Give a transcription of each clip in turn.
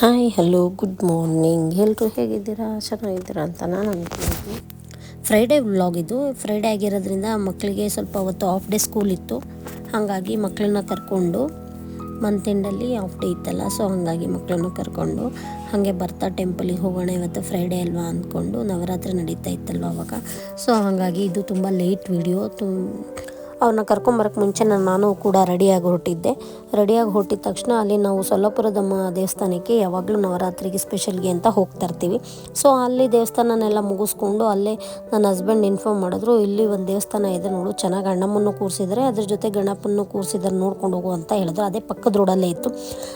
Hi hello good morning ಎಲ್ಲರೂ ಹೇಗಿದ್ದೀರಾ? ಚೆನ್ನಾಗಿದ್ದೀರಾ ಅಂತ ನಾನು ಅಂದ್ಕೊಂಡಿದ್ದೀನಿ. ಫ್ರೈಡೇ ವ್ಲಾಗ್ ಇದು. ಫ್ರೈಡೇ ಆಗಿರೋದ್ರಿಂದ ಮಕ್ಕಳಿಗೆ ಸ್ವಲ್ಪ ಅವತ್ತು ಆಫ್ ಡೇ ಸ್ಕೂಲ್ ಇತ್ತು. ಹಾಗಾಗಿ ಮಕ್ಕಳನ್ನ ಕರ್ಕೊಂಡು ಮಂತ್ ಎಂಡಲ್ಲಿ ಆಫ್ ಡೇ ಇತ್ತಲ್ಲ ಸೊ ಹಾಗಾಗಿ ಮಕ್ಕಳನ್ನು ಕರ್ಕೊಂಡು ಹಾಗೆ ಬರ್ತಾ ಟೆಂಪಲಿಗೆ ಹೋಗೋಣ ಇವತ್ತು ಫ್ರೈಡೇ ಅಲ್ವಾ ಅಂದ್ಕೊಂಡು ನವರಾತ್ರಿ ನಡೀತಾ ಇತ್ತಲ್ವ ಅವಾಗ. ಸೊ ಹಾಗಾಗಿ ಇದು ತುಂಬ ಲೇಟ್ ವಿಡಿಯೋ ತು ಅವ್ರನ್ನ ಕರ್ಕೊಂಬರಕ್ಕೆ ಮುಂಚೆ ನಾನು ನಾನು ಕೂಡ ರೆಡಿಯಾಗಿ ಹೊರಟಿದ್ದೆ. ರೆಡಿಯಾಗಿ ಹೊರಟಿದ ತಕ್ಷಣ ಅಲ್ಲಿ ನಾವು ಸೊಲ್ಲಾಪುರದಮ್ಮ ದೇವಸ್ಥಾನಕ್ಕೆ ಯಾವಾಗಲೂ ನವರಾತ್ರಿಗೆ ಸ್ಪೆಷಲ್ಗೆ ಅಂತ ಹೋಗ್ತಾ ಇರ್ತೀವಿ. ಸೊ ಅಲ್ಲಿ ದೇವಸ್ಥಾನನೆಲ್ಲ ಮುಗಿಸ್ಕೊಂಡು ಅಲ್ಲೇ ನನ್ನ ಹಸ್ಬೆಂಡ್ ಇನ್ಫಾರ್ಮ್ ಮಾಡಿದ್ರು, ಇಲ್ಲಿ ಒಂದು ದೇವಸ್ಥಾನ ಇದೆ ನೋಡು, ಚೆನ್ನಾಗಿ ಅಣ್ಣಮ್ಮನ್ನು ಕೂರಿಸಿದರೆ, ಅದ್ರ ಜೊತೆ ಗಣಪನ್ನು ಕೂರಿಸಿದ್ದಾರೆ ನೋಡ್ಕೊಂಡು ಹೋಗು ಅಂತ ಹೇಳಿದ್ರು. ಅದೇ ಪಕ್ಕದ ರೋಡಲ್ಲೇ ಇತ್ತು.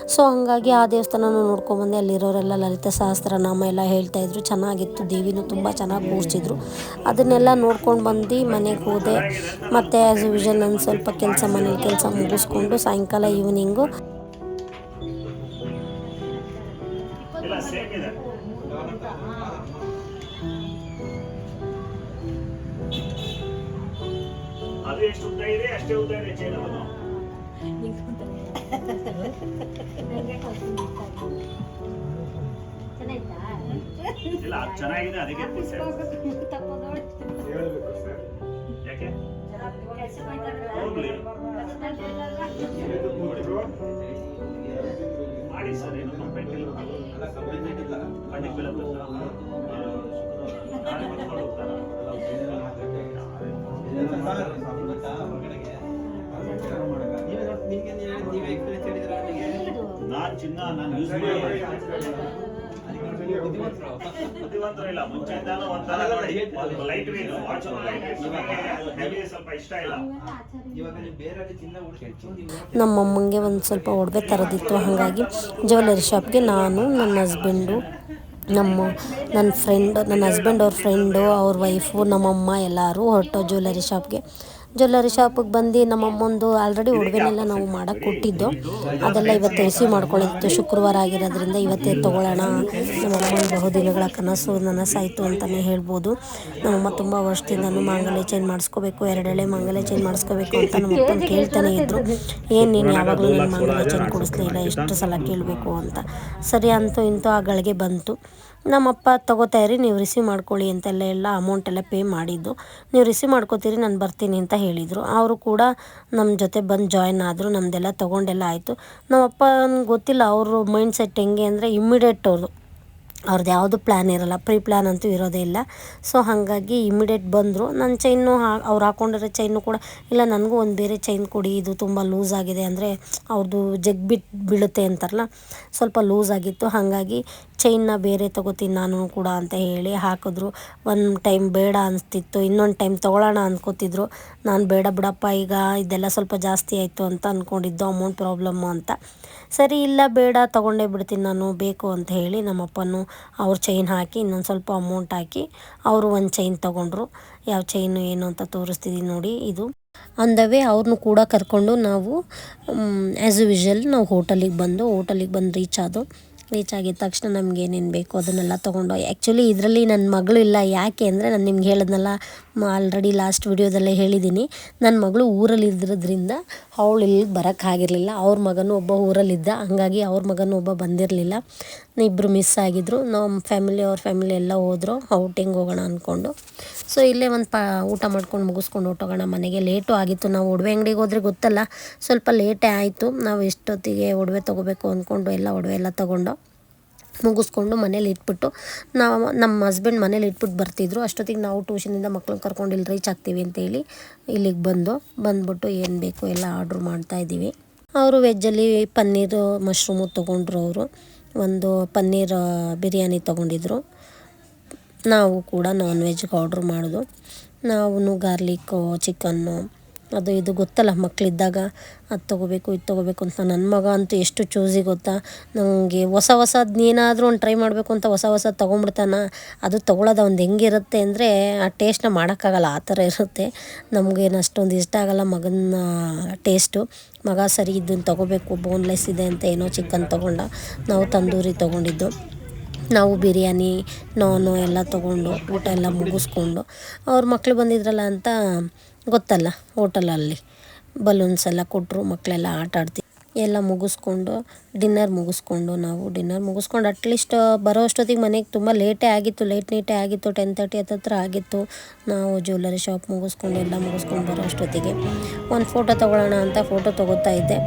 ಸೊ ಹಂಗಾಗಿ ಆ ದೇವಸ್ಥಾನನೂ ನೋಡ್ಕೊಂಬಂದೆ ಅಲ್ಲಿರೋರೆಲ್ಲ ಲಲಿತ ಸಹಸ್ರನಾಮ ಎಲ್ಲ ಹೇಳ್ತಾ ಇದ್ರು. ಚೆನ್ನಾಗಿತ್ತು, ದೇವಿನೂ ತುಂಬ ಚೆನ್ನಾಗಿ ಕೂರಿಸಿದ್ರು. ಅದನ್ನೆಲ್ಲ ನೋಡ್ಕೊಂಡು ಬಂದು ಮನೆಗೆ ಹೋದೆ. ಮತ್ತು ಆ್ಯಸ್ ಯೂಶಲ್ ನಾನು ಸ್ವಲ್ಪ ಕೆಲಸ ಮನೇಲಿ ಕೆಲಸ ಮುಗಿಸ್ಕೊಂಡು ಸಾಯಂಕಾಲ ಈವ್ನಿಂಗು ಚೆನ್ನಾಗಿದೆ ಸೇಮ್ ಕಣ್ಣಿಗೆ ಬೀಳ ನಾಳೆ ಬರ್ಕೊಂಡು ಹೋಗ್ತಾರ ನಾನ್ ಚಿನ್ನ ನಾನು ಯೂಸ್ ಮಾಡಿ ಬುದ್ಧಿವಂತರು ಇಲ್ಲ ಮುಂಚೆಯಿಂದಾನು ಒಂಥರ ನೋಡಿ ಒಂದು light weight watch light heavy ಸ್ವಲ್ಪ ಇಷ್ಟ ಇಲ್ಲ. ನಮ್ಮಮ್ಮಂಗೆ ಒಂದು ಸ್ವಲ್ಪ ಒಡವೆ ತರೋದಿತ್ತು ಹಾಗಾಗಿ ಜ್ಯುವೆಲರಿ ಶಾಪ್ಗೆ ನಾನು ನನ್ನ ಹಸ್ಬೆಂಡು ನಮ್ಮ ನನ್ನ ಫ್ರೆಂಡ್ ನನ್ನ ಹಸ್ಬೆಂಡ್ ಅವ್ರ ಫ್ರೆಂಡು ಅವ್ರ ವೈಫು ನಮ್ಮಮ್ಮ ಎಲ್ಲರೂ ಹೊರಟೋ ಜ್ಯುವೆಲರಿ ಶಾಪ್ಗೆ ಜ್ಯುವೆಲರಿ ಶಾಪಿಗೆ ಬಂದು ನಮ್ಮಮ್ಮಂದು ಆಲ್ರೆಡಿ ಒಡವೆನೆಲ್ಲ ನಾವು ಮಾಡೋಕ್ಕೆ ಕೊಟ್ಟಿದ್ದು ಅದೆಲ್ಲ ಇವತ್ತು ರಿಸೀವ್ ಮಾಡ್ಕೊಳ್ಳಿತ್ತು ಶುಕ್ರವಾರ ಆಗಿರೋದ್ರಿಂದ ಇವತ್ತೇ ತೊಗೊಳ್ಳೋಣ. ನಮ್ಮಮ್ಮನ ಬಹುದಿನಗಳ ಕನಸು ನನಸಾಯಿತು ಅಂತಲೇ ಹೇಳ್ಬೋದು. ನಮ್ಮಮ್ಮ ತುಂಬ ವರ್ಷದಿಂದನೂ ಮಾಂಗಲ್ಯ ಚೇಂಜ್ ಮಾಡಿಸ್ಕೋಬೇಕು. ಎರಡೆಳೆ ಮಾಂಗಲ್ಯ ಚೇಂಜ್ ಮಾಡಿಸ್ಕೋಬೇಕು ಅಂತ ನಮ್ಮಪ್ಪನ ಕೇಳ್ತಾನೆ ಇದ್ದರು ಏನು ನೀನು ಯಾವಾಗಲೂ ನಾನು ಮಾಂಗಲ್ಯ ಚೇಂಜ್ ಕೊಡಿಸ್ಲಿಲ್ಲ ಎಷ್ಟು ಸಲ ಕೇಳಬೇಕು ಅಂತ. ಸರಿ, ಅಂತೂ ಇಂತೂ ಆ ಗಳಿಗೆ ಬಂತು. ನಮ್ಮಪ್ಪ ತಗೋತಾ ಇರಿ, ನೀವು ರಿಸೀವ್ ಮಾಡ್ಕೊಳ್ಳಿ ಅಂತೆಲ್ಲ ಎಲ್ಲ ಅಮೌಂಟ್ ಎಲ್ಲ ಪೇ ಮಾಡಿದ್ದು. ನೀವು ರಿಸೀವ್ ಮಾಡ್ಕೋತೀರಿ, ನಾನು ಬರ್ತೀನಿ ಅಂತ ಹೇಳಿದರು. ಅವರು ಕೂಡ ನಮ್ಮ ಜೊತೆ ಬಂದು ಜಾಯ್ನ್ ಆದರು ನಮ್ಮದೆಲ್ಲ ತೊಗೊಂಡೆಲ್ಲ ಆಯಿತು. ನಮ್ಮಪ್ಪ ಗೊತ್ತಿಲ್ಲ, ಅವರು ಮೈಂಡ್ ಸೆಟ್ ಹೆಂಗೆ ಅಂದರೆ ಇಮ್ಮಿಡಿಯೇಟ್ ಅವ್ರದ್ದು ಅವ್ರದ್ದು ಯಾವುದು ಪ್ಲ್ಯಾನ್ ಇರೋಲ್ಲ ಪ್ರೀ ಪ್ಲ್ಯಾನ್ ಅಂತೂ ಇರೋದೇ ಇಲ್ಲ. ಸೊ ಹಾಗಾಗಿ ಇಮಿಡಿಯೇಟ್ ಬಂದರು. ನನ್ನ ಚೈನು ಹಾ ಅವ್ರು ಹಾಕ್ಕೊಂಡಿರೋ ಚೈನು ಕೂಡ, ಇಲ್ಲ, ನನಗೂ ಒಂದು ಬೇರೆ ಚೈನ್ ಕೊಡಿ, ಇದು ತುಂಬ ಲೂಸ್ ಆಗಿದೆ ಅಂದರೆ ಅವ್ರದ್ದು ಜಗ್ ಬಿಟ್ಟು ಬೀಳುತ್ತೆ ಅಂತಾರಲ್ಲ, ಸ್ವಲ್ಪ ಲೂಸ್ ಆಗಿತ್ತು. ಹಾಗಾಗಿ ಚೈನ್ನ ಬೇರೆ ತೊಗೋತೀನಿ ನಾನು ಕೂಡ ಅಂತ ಹೇಳಿ ಹಾಕಿದ್ರು. ಒಂದು ಟೈಮ್ ಬೇಡ ಅನಿಸ್ತಿತ್ತು, ಇನ್ನೊಂದು ಟೈಮ್ ತೊಗೊಳ್ಳೋಣ ಅಂದ್ಕೋತಿದ್ರು ನಾನು ಬೇಡ ಬಿಡಪ್ಪ, ಈಗ ಇದೆಲ್ಲ ಸ್ವಲ್ಪ ಜಾಸ್ತಿ ಆಯಿತು ಅಂತ ಅಂದ್ಕೊಂಡಿದ್ದು ಅಮೌಂಟ್ ಪ್ರಾಬ್ಲಮ್ಮು ಅಂತ. ಸರಿ, ಇಲ್ಲ, ಬೇಡ, ತೊಗೊಂಡೇ ಬಿಡ್ತೀನಿ ನಾನು, ಬೇಕು ಅಂತ ಹೇಳಿ ನಮ್ಮಪ್ಪನೂ ಅವ್ರ ಚೈನ್ ಹಾಕಿ, ಇನ್ನೊಂದು ಸ್ವಲ್ಪ ಅಮೌಂಟ್ ಹಾಕಿ ಅವರು ಒಂದು ಚೈನ್ ತೊಗೊಂಡ್ರು. ಯಾವ ಚೈನು ಏನು ಅಂತ ತೋರಿಸ್ತಿದ್ದೀನಿ ನೋಡಿ ಇದು. ಆನ್ ಅವ್ರನ್ನು ವೇ ಅವ್ರನ್ನೂ ಕೂಡ ಕರ್ಕೊಂಡು ನಾವು ಆ್ಯಸ್ ಯೂಶಲ್ ನಾವು ಹೋಟೆಲಿಗೆ ಬಂದು ಹೋಟೆಲಿಗೆ ಬಂದು ರೀಚ್ ಆದವು ರೀಚ್ ಆಗಿದ ತಕ್ಷಣ ನಮ್ಗೆ ಏನೇನು ಬೇಕು ಅದನ್ನೆಲ್ಲ ತೊಗೊಂಡು ಆ್ಯಕ್ಚುಲಿ ಇದರಲ್ಲಿ ನನ್ನ ಮಗಳು ಇಲ್ಲ. ಯಾಕೆ ಅಂದರೆ ನಾನು ನಿಮ್ಗೆ ಹೇಳಿದ್ನಲ್ಲ ಆಲ್ರೆಡಿ ಲಾಸ್ಟ್ ವಿಡಿಯೋದಲ್ಲೇ ಹೇಳಿದ್ದೀನಿ ನನ್ನ ಮಗಳು ಊರಲ್ಲಿ ಇದ್ದಿರೋದ್ರಿಂದ ಅವಳು ಇಲ್ಲಿ ಬರೋಕ್ಕಾಗಿರಲಿಲ್ಲ ಅವ್ರ ಮಗನೂ ಒಬ್ಬ ಊರಲ್ಲಿದ್ದ ಹಂಗಾಗಿ ಅವ್ರ ಮಗನೂ ಒಬ್ಬ ಬಂದಿರಲಿಲ್ಲ. ಇಬ್ಬರು ಮಿಸ್ ಆಗಿದ್ರು. ನಮ್ಮ ಫ್ಯಾಮಿಲಿ ಅವ್ರ ಫ್ಯಾಮಿಲಿ ಎಲ್ಲ ಹೋದರು. ಔಟಿಂಗ್ ಹೋಗೋಣ ಅಂದ್ಕೊಂಡು ಸೊ ಇಲ್ಲೇ ಒಂದು ಪಾ, ಊಟ ಮಾಡ್ಕೊಂಡು ಮುಗಿಸ್ಕೊಂಡು ಹೊಟ್ಟೋಗೋಣ ಮನೆಗೆ. ಲೇಟು ಆಗಿತ್ತು. ನಾವು ಒಡವೆ ಅಂಗಡಿಗೆ ಹೋದ್ರೆ ಗೊತ್ತಲ್ಲ, ಸ್ವಲ್ಪ ಲೇಟೇ ಆಯಿತು. ನಾವು ಎಷ್ಟೊತ್ತಿಗೆ ಒಡವೆ ತೊಗೋಬೇಕು ಅಂದ್ಕೊಂಡು ಎಲ್ಲ ಒಡವೆ ಎಲ್ಲ ತೊಗೊಂಡು ಮುಗಿಸ್ಕೊಂಡು ಮನೇಲಿ ಇಟ್ಬಿಟ್ಟು ನಾವು ನಮ್ಮ ಹಸ್ಬೆಂಡ್ ಮನೇಲಿ ಇಟ್ಬಿಟ್ಟು ಬರ್ತಿದ್ರು. ಅಷ್ಟೊತ್ತಿಗೆ ನಾವು ಟ್ಯೂಷನಿಂದ ಮಕ್ಳನ್ನ ಕರ್ಕೊಂಡು ಇಲ್ಲಿ ರೀಚ್ ಆಗ್ತೀವಿ ಅಂತೇಳಿ ಇಲ್ಲಿಗೆ ಬಂದು, ಬಂದ್ಬಿಟ್ಟು ಏನು ಬೇಕು ಎಲ್ಲ ಆರ್ಡ್ರ್ ಮಾಡ್ತಾಯಿದ್ದೀವಿ ಅವರು ವೆಜ್ಜಲ್ಲಿ ಪನ್ನೀರು ಮಶ್ರೂಮು ತೊಗೊಂಡ್ರು ಅವರು. ಒಂದು ಪನ್ನೀರ್, ಬಿರಿಯಾನಿ ತೊಗೊಂಡಿದ್ರು. ನಾವು ಕೂಡ ನಾನ್ ವೆಜ್ಗೆ ಆರ್ಡ್ರ್ ಮಾಡೋದು. ನಾವು ಗಾರ್ಲಿಕ್ಕು ಚಿಕನ್ನು ಅದು ಇದು ಗೊತ್ತಲ್ಲ ಮಕ್ಕಳಿದ್ದಾಗ. ಅದು ತೊಗೋಬೇಕು, ಇದು ತೊಗೋಬೇಕು ಅಂತ ನನ್ನ ಮಗ ಅಂತೂ ಎಷ್ಟು ಚೂಸಿ ಗೊತ್ತಾ? ನನಗೆ ಹೊಸ ಹೊಸದು ಒಂದು ಟ್ರೈ ಮಾಡಬೇಕು ಅಂತ ಹೊಸ ಹೊಸದು ತೊಗೊಂಬಿಡ್ತಾನ. ಅದು ತೊಗೊಳೋದು ಒಂದು ಹೆಂಗಿರುತ್ತೆ ಅಂದರೆ ಆ ಟೇಸ್ಟ್ನ ಮಾಡೋಕ್ಕಾಗಲ್ಲ, ಆ ಥರ ಇರುತ್ತೆ. ನಮಗೇನು ಅಷ್ಟೊಂದು ಇಷ್ಟ ಆಗಲ್ಲ ಮಗನ ಟೇಸ್ಟು ಮಗ ಸರಿ ಇದನ್ನು ತೊಗೋಬೇಕು ಬೋನ್ಲೆಸ್ ಇದೆ ಅಂತ ಏನೋ ಚಿಕನ್ ತೊಗೊಂಡ. ನಾವು ತಂದೂರಿ ತೊಗೊಂಡಿದ್ದು. ನಾವು ಬಿರಿಯಾನಿ ನಾನು ಎಲ್ಲ ತೊಗೊಂಡು, ಊಟ ಎಲ್ಲ ಮುಗಿಸ್ಕೊಂಡು. ಅವ್ರ ಮಕ್ಕಳು ಬಂದಿದ್ರಲ್ಲ ಅಂತ ಗೊತ್ತಲ್ಲ ಹೋಟಲಲ್ಲಿ. ಬಲೂನ್ಸ್ ಎಲ್ಲ ಕೊಟ್ಟರು ಮಕ್ಕಳೆಲ್ಲ ಆಟ ಆಡ್ತಿ, ಎಲ್ಲ ಮುಗಿಸ್ಕೊಂಡು ಡಿನ್ನರ್ ಮುಗಿಸ್ಕೊಂಡು ನಾವು ಡಿನ್ನರ್ ಮುಗಿಸ್ಕೊಂಡು ಅಟ್ಲೀಸ್ಟ್ ಬರೋ ಅಷ್ಟೊತ್ತಿಗೆ ಮನೆಗೆ ತುಂಬ ಲೇಟೇ ಆಗಿತ್ತು ಲೇಟ್ ನೈಟೇ ಆಗಿತ್ತು ಟೆನ್ ತರ್ಟಿ ಹತ್ತತ್ರ ಆಗಿತ್ತು. ನಾವು ಜ್ಯುವೆಲ್ಲರಿ ಶಾಪ್ ಮುಗಿಸ್ಕೊಂಡು, ಎಲ್ಲ ಮುಗಿಸ್ಕೊಂಡು ಬರೋ ಅಷ್ಟೊತ್ತಿಗೆ ಒಂದು ಫೋಟೋ ತೊಗೊಳ್ಳೋಣ ಅಂತ ಫೋಟೋ ತೊಗೋತಾ ಇದ್ದೆ.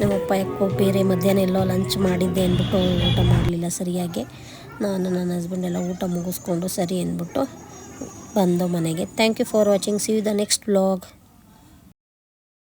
ನಮ್ಮಪ್ಪ ಯಾಕೋ ಬೇರೆ ಮಧ್ಯಾಹ್ನ ಎಲ್ಲೋ ಲಂಚ್ ಮಾಡಿದ್ದೆ ಅಂದ್ಬಿಟ್ಟು ಊಟ ಮಾಡಲಿಲ್ಲ ಸರಿಯಾಗಿ. ನಾನು ನನ್ನ ಹಸ್ಬೆಂಡ್ ಎಲ್ಲ ಊಟ ಮುಗಿಸ್ಕೊಂಡು ಸರಿ ಅಂದ್ಬಿಟ್ಟು ಬಂದು ಮನೆಗೆ. Thank you for watching see you the next vlog